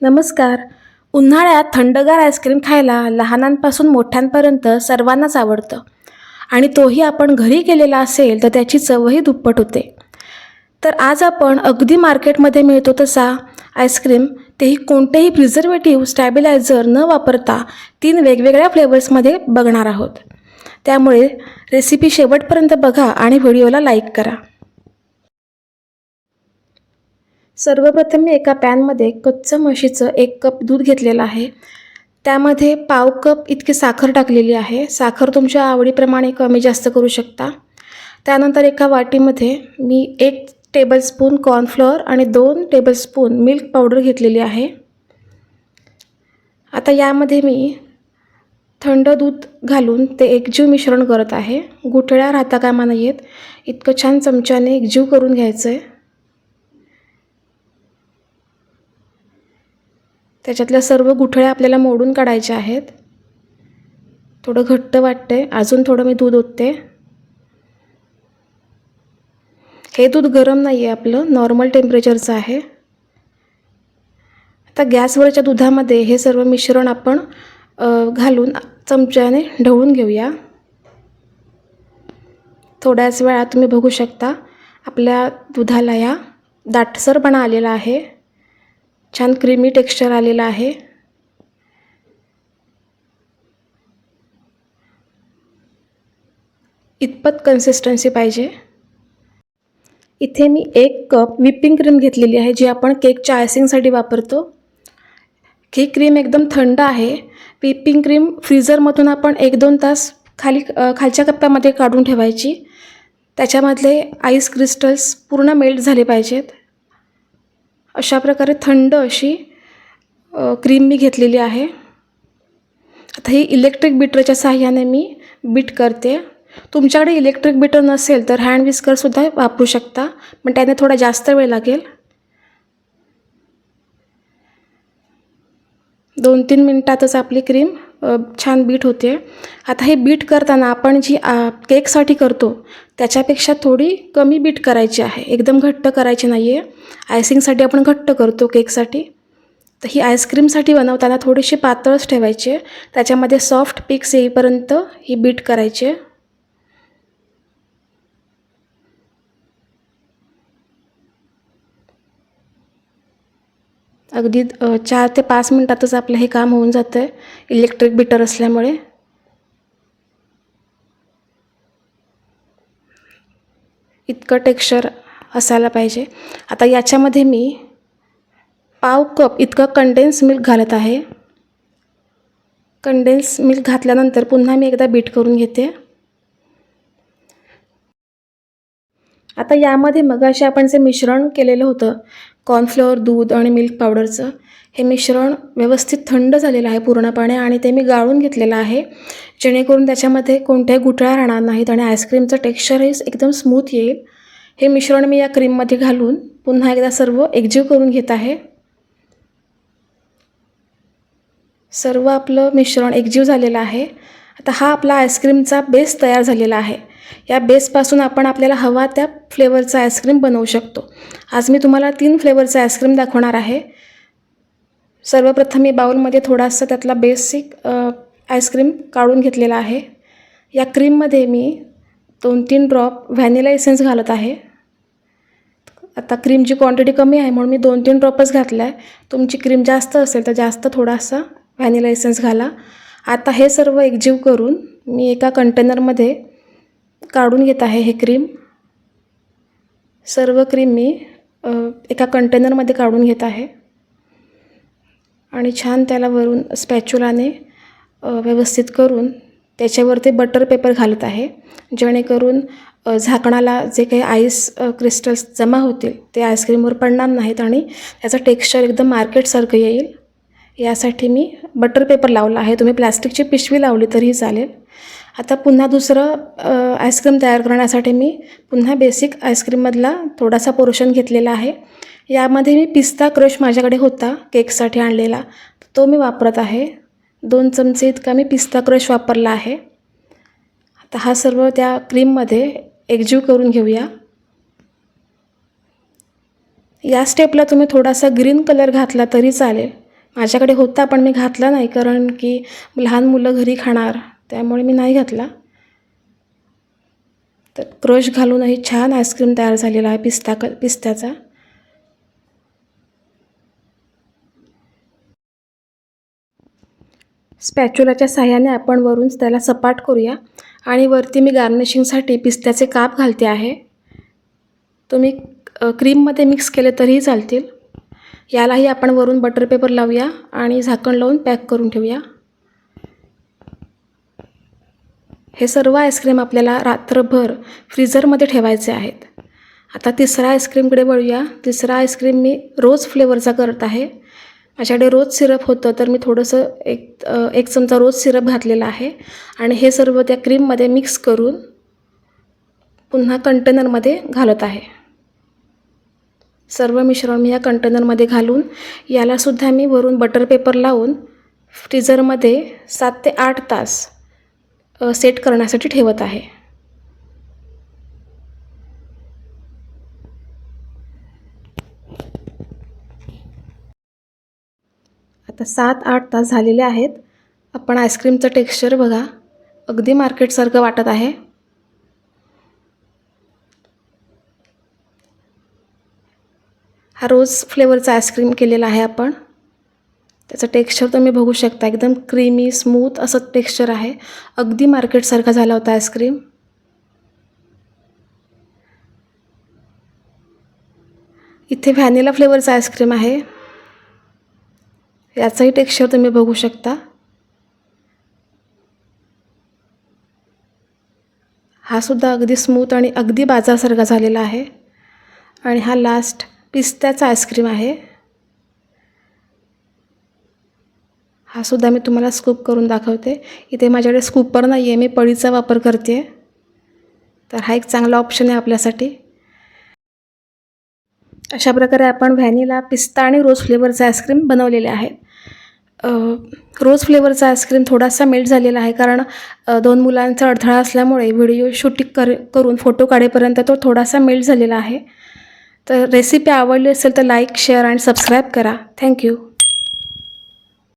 नमस्कार. उन्हाळ्यात थंडगार आईस्क्रीम खायला लहानांपासून मोठ्यांपर्यंत सर्वांनाच आवडतं. आणि तोही आपण घरी केलेला असेल तर त्याची चवही दुप्पट होते. तर आज आपण अगदी मार्केटमध्ये मिळतो तसा आईस्क्रीम तेही कोणतेही प्रिझर्वेटिव्ह स्टॅबिलायझर न वापरता तीन वेगवेगळ्या फ्लेवर्समध्ये बघणार आहोत. त्यामुळे रेसिपी शेवटपर्यंत बघा आणि व्हिडिओला लाईक करा. सर्वप्रथम मी एका पॅनमध्ये कच्चं म्हशीचं एक कप दूध घेतलेलं आहे. त्यामध्ये पाव कप इतकी साखर टाकलेली आहे. साखर तुमच्या आवडीप्रमाणे कमी जास्त करू शकता. त्यानंतर एका वाटीमध्ये मी एक टेबलस्पून कॉर्नफ्लोअर आणि दोन टेबलस्पून मिल्क पावडर घेतलेली आहे. आता यामध्ये मी थंड दूध घालून ते एकजीव मिश्रण करत आहे. गुठळ्या राहता कामा नयेत. इतकं छान चमच्याने एकजीव करून घ्यायचं आहे त्याच्यातल्या सर्व गुठळ्या आपल्याला मोडून काढायच्या आहेत. थोडं घट्ट वाटते अजून थोडं मी दूध ओतते. हे दूध गरम नाही आहे आपलं नॉर्मल टेम्परेचरचं आहे. आता गॅसवरच्या दुधामध्ये हे सर्व मिश्रण आपण घालून चमच्याने ढवळून घेऊया. थोड्याच वेळात तुम्ही बघू शकता आपल्या दुधाला या दाटसरपणा आलेला आहे. छान क्रीमी टेक्स्चर आलेलं आहे. इतपत कन्सिस्टन्सी पाहिजे. इथे मी एक कप व्हिपिंग क्रीम घेतलेली आहे जी आपण केकच्या आयसिंगसाठी वापरतो. ही क्रीम एकदम थंड आहे. व्हिपिंग क्रीम फ्रीझरमधून आपण एक दोन तास खाली खालच्या कप्प्यामध्ये काढून ठेवायची. त्याच्यामधले आईस क्रिस्टल्स पूर्ण मेल्ट झाले पाहिजेत. अशा प्रकारे थंड अशी क्रीम मी घेतलेली आहे. आता ही इलेक्ट्रिक बीटरच्या साहाय्याने मी बीट करते. तुमच्याकडे इलेक्ट्रिक बीटर नसेल तर हँड विस्करसुद्धा वापरू शकता पण त्याने थोडा जास्त वेळ लागेल. दोन तीन मिनटातच आपली क्रीम छान बीट होते. आता हे बीट करताना आपण जी केकसाठी करतो त्याच्यापेक्षा थोडी कमी बीट करायची आहे. एकदम घट्ट करायची नाही आहे आयसिंगसाठी आपण घट्ट करतो केकसाठी तर ही आईस्क्रीमसाठी बनवताना थोडीशी पातळच ठेवायची. आहे त्याच्यामध्ये सॉफ्ट पिक्स येईपर्यंत ही बीट करायची. आहे अगदी चार ते पाच मिनटातच आपलं हे काम होऊन जातं आहे इलेक्ट्रिक बीटर असल्यामुळे. इतकं टेक्स्चर असायला पाहिजे. आता याच्यामध्ये मी पाव कप इतकं कंडेन्स मिल्क घालत आहे. कंडेन्स मिल्क घातल्यानंतर पुन्हा मी एकदा बीट करून घेते. आता यामध्ये मगाशी आपण जे मिश्रण केलेलं होतं कॉर्नफ्लोअर दूध आणि मिल्क पावडरचं हे मिश्रण व्यवस्थित थंड झालेलं आहे पूर्णपणे आणि ते मी गाळून घेतलेलं आहे जेणेकरून त्याच्यामध्ये कोणत्याही गुठळ्या राहणार नाहीत आणि आईस्क्रीमचं टेक्स्चरही एकदम स्मूथ येईल. हे मिश्रण मी या क्रीममध्ये घालून पुन्हा एकदा सर्व एकजीव करून घेत आहे. सर्व आपलं मिश्रण एकजीव झालेलं आहे. आता हा आपला आईस्क्रीमचा बेस तयार झालेला आहे. या बेसपासून आपण आपल्याला हवा त्या फ्लेवरचा आईस्क्रीम बनवू शकतो. आज मी तुम्हाला तीन फ्लेवरचा आईस्क्रीम दाखवणार आहे. सर्वप्रथम मी बाउलमध्ये थोडासा त्यातला बेसिक आईस्क्रीम काढून घेतलेला आहे. या क्रीममध्ये मी दोन तीन ड्रॉप व्हॅनिला एसेन्स घालत आहे. आता क्रीमची क्वांटिटी कमी आहे म्हणून मी दोन तीन ड्रॉपच घातला आहे तुमची क्रीम जास्त असेल तर जास्त थोडासा व्हॅनिला एसेन्स घाला. आता हे सर्व एकजीव करून मी एका कंटेनरमध्ये काढून घेत आहे हे क्रीम. सर्व क्रीम मी एका कंटेनरमध्ये काढून घेत आहे. आणि छान त्याला वरून स्पॅच्युलाने व्यवस्थित करून त्याच्यावरती बटर पेपर घालत आहे. जेणेकरून झाकणाला जे काही आईस क्रिस्टल्स जमा होतील ते आईस्क्रीमवर पडणार नाहीत आणि त्याचं टेक्स्चर एकदम मार्केटसारखं येईल. यासाठी मी बटर पेपर लावला आहे. तुम्ही प्लॅस्टिकची पिशवी लावली तरीही चालेल. आता पुन्हा दुसरं आईस्क्रीम तयार करण्यासाठी मी पुन्हा बेसिक आईस्क्रीममधला थोडासा पोर्शन घेतलेला आहे. यामध्ये मी पिस्ता क्रश माझ्याकडे होता केकसाठी आणलेला. तो मी वापरत आहे. दोन चमचे इतका मी पिस्ता क्रश वापरला आहे. आता हा सर्व त्या क्रीममध्ये एकजीव करून घेऊया. या स्टेपला तुम्ही थोडासा ग्रीन कलर घातला तरी चालेल. माझ्याकडे होता पण मी घातला नाही कारण की लहान मुलं घरी खाणार त्यामुळे मी नाही घातला. तर क्रश घालूनही छान आईस्क्रीम तयार झालेला आहे पिस्ता क पिस्त्याचा. स्पॅच्युलाच्या साह्याने आपण वरून त्याला सपाट करूया. आणि वरती मी गार्निशिंगसाठी पिस्त्याचे काप घालते आहे. तुम्ही क्रीममध्ये मिक्स केले तरीही चालतील. यालाही आपण वरून बटर पेपर लावूया आणि झाकण लावून पॅक करून ठेवूया. हे सर्व आईस्क्रीम आपल्याला रात्रभर फ्रीझरमध्ये ठेवायचे आहेत. आता तिसरा आईस्क्रीमकडे वळूया. तिसरा आईस्क्रीम मी रोज फ्लेवरचा करत आहे. माझ्याकडे रोज सिरप होतं तर मी थोडंसं एक एक चमचा रोज सिरप घातलेला आहे. आणि हे सर्व त्या क्रीममध्ये मिक्स करून पुन्हा कंटेनरमध्ये घालत आहे. सर्व मिश्रण मी या कंटेनरमध्ये घालून यालासुद्धा मी वरून बटर पेपर लावून फ्रीझरमध्ये सात ते आठ तास सेट करण्यासाठी ठेवत आहे. आता सात आठ तास झालेले आहेत. आपण आईस्क्रीमचं टेक्स्चर बघा. अगदी मार्केटसारखं वाटत आहे. हा रोज फ्लेवरचा आईस्क्रीम केलेला आहे आपण. त्याचं टेक्स्चर तुम्ही बघू शकता. एकदम क्रीमी स्मूथ असं टेक्स्चर आहे. अगदी मार्केटसारखा झाला होता आईस्क्रीम इथे व्हॅनिला फ्लेवरचा आईस्क्रीम आहे. याचंही टेक्स्चर तुम्ही बघू शकता. हा सुद्धा अगदी स्मूथ आणि अगदी बाजारसारखा झालेला आहे. आणि हा लास्ट पिस्त्याचा आईस्क्रीम आहे. हा सुद्धा मी तुम्हाला स्कूप करून दाखवते. इथे माझ्याकडे स्कूपर नाही आहे मी पळीचा वापर करते. तर हा एक चांगला ऑप्शन आहे आपल्यासाठी. अशा प्रकारे आपण व्हॅनिला पिस्ता आणि रोज फ्लेवरचा आईस्क्रीम बनवलेले आहे. रोज फ्लेवरचा आईस्क्रीम थोडासा मेल्ट झालेला आहे कारण दोन मुलांचा अडथळा असल्यामुळे व्हिडिओ शूटिंग कर करून फोटो काढेपर्यंत तो थोडासा मेल्ट झालेला आहे. तर रेसिपी आवडली असेल तर लाईक शेअर आणि सबस्क्राईब करा. Thank you